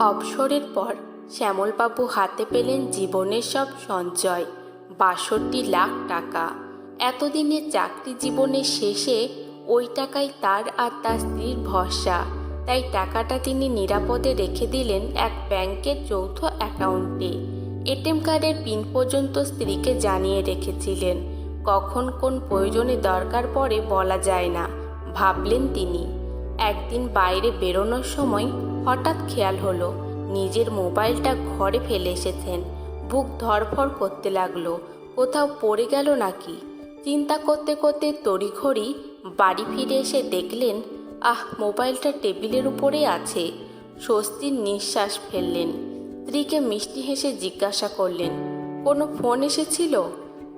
অবসরের পর শ্যামলবাবু হাতে পেলেন জীবনের সব সঞ্চয়, বাষট্টি লাখ টাকা। এতদিনের চাকরি জীবনের শেষে ওই টাকাই তার আর তার স্ত্রীর ভরসা। তাই টাকাটা তিনি নিরাপদে রেখে দিলেন এক ব্যাংকের যৌথ অ্যাকাউন্টে। এটিএম কার্ডের পিন পর্যন্ত স্ত্রীকে জানিয়ে রেখেছিলেন। কখন কোন প্রয়োজনে দরকার পড়ে বলা যায় না, ভাবলেন তিনি। একদিন বাইরে বেরোনোর সময় হঠাৎ খেয়াল হলো, নিজের মোবাইলটা ঘরে ফেলে এসেছেন। বুক ধরফর করতে লাগল, কোথাও পড়ে গেল নাকি? চিন্তা করতে করতে তড়িঘড়ি বাড়ি ফিরে এসে দেখলেন, আহ, মোবাইলটা টেবিলের উপরে আছে। স্বস্তির নিঃশ্বাস ফেললেন। স্ত্রীকে মিষ্টি হেসে জিজ্ঞাসা করলেন, কোনো ফোন এসেছিল?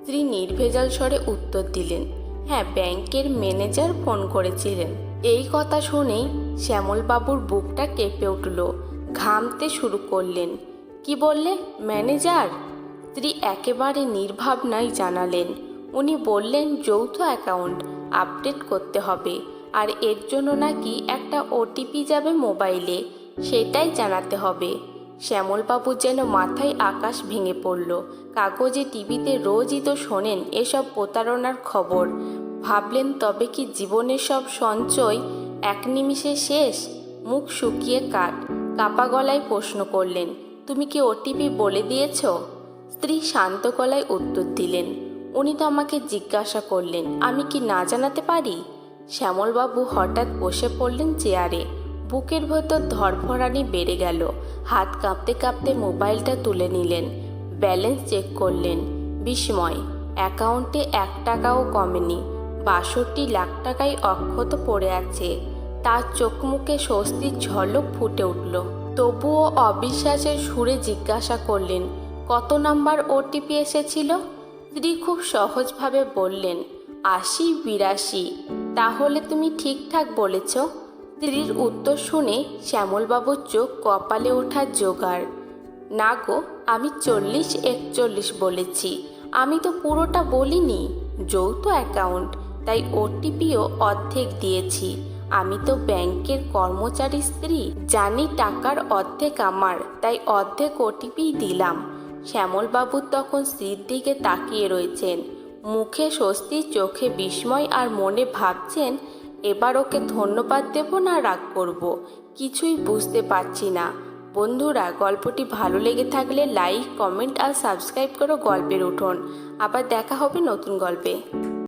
স্ত্রী নির্ভেজাল স্বরে উত্তর দিলেন হ্যাঁ ব্যাংকের ম্যানেজার ফোন করেছিলেন। এই কথা শুনেই শ্যামলবাবুর বুকটা কেঁপে উঠল, ঘামতে শুরু করলেন। কি বললে, ম্যানেজার? স্ত্রী একেবারে নির্ভাবনাই জানালেন। উনি বললেন, যৌথ অ্যাকাউন্ট আপডেট করতে হবে, আর এর জন্য নাকি একটা ওটিপি যাবে মোবাইলে, সেটাই জানাতে হবে। শ্যামলবাবুর যেন মাথায় আকাশ ভেঙে পড়ল। কাগজে টিভিতে রোজই তো শোনেন এসব প্রতারণার খবর। ভাবলেন, তবে কি জীবনের সব সঞ্চয় এক নিমিষে শেষ? মুখ শুকিয়ে কাট। কাপা গলায় প্রশ্ন করলেন, তুমি কি ওটিপি বলে দিয়েছ? স্ত্রী শান্ত গলায় উত্তর দিলেন, উনি তো আমাকে জিজ্ঞাসা করলেন, আমি কি না জানাতে পারি? শ্যামলবাবু হঠাৎ বসে পড়লেন চেয়ারে। বুকের ভেতর ধরফরানি বেড়ে গেল। হাত কাঁপতে কাঁপতে মোবাইলটা তুলে নিলেন। ব্যালেন্স চেক করলেন। বিস্ময়, অ্যাকাউন্টে এক টাকাও কমেনি। বাষট্টি লাখ টাকাই অক্ষত পড়ে আছে। তার চোখ মুখে স্বস্তির ঝলক ফুটে উঠল। তবুও অবিশ্বাসের সুরে জিজ্ঞাসা করলেন, কত নাম্বার ওটিপি এসেছিল? স্ত্রী খুব সহজভাবে বললেন, আশি বিরাশি। তাহলে তুমি ঠিকঠাক বলেছ। স্ত্রীর উত্তর শুনে শ্যামলবাবুর চোখ কপালে ওঠার জোগাড়। না গো, আমি চল্লিশ একচল্লিশ বলেছি। আমি তো পুরোটা বলিনি। যৌথ অ্যাকাউন্ট, তাই ওটিপিও অর্ধেক দিয়েছি। আমি তো ব্যাংকের কর্মচারী স্ত্রী, জানি টাকার অর্ধেক আমার, তাই অর্ধেক ওটিপি দিলাম। শ্যামলবাবু তখন স্ত্রীর দিকে তাকিয়ে রয়েছেন। মুখে স্বস্তি চোখে বিস্ময় আর মনে ভাবছেন এবার ওকে ধন্যবাদ দেব না রাগ করব? কিছুই বুঝতে পারছি না। বন্ধুরা, গল্পটি ভালো লেগে থাকলে লাইক, কমেন্ট আর সাবস্ক্রাইব করো গল্পের উঠোন। আবার দেখা হবে নতুন গল্পে।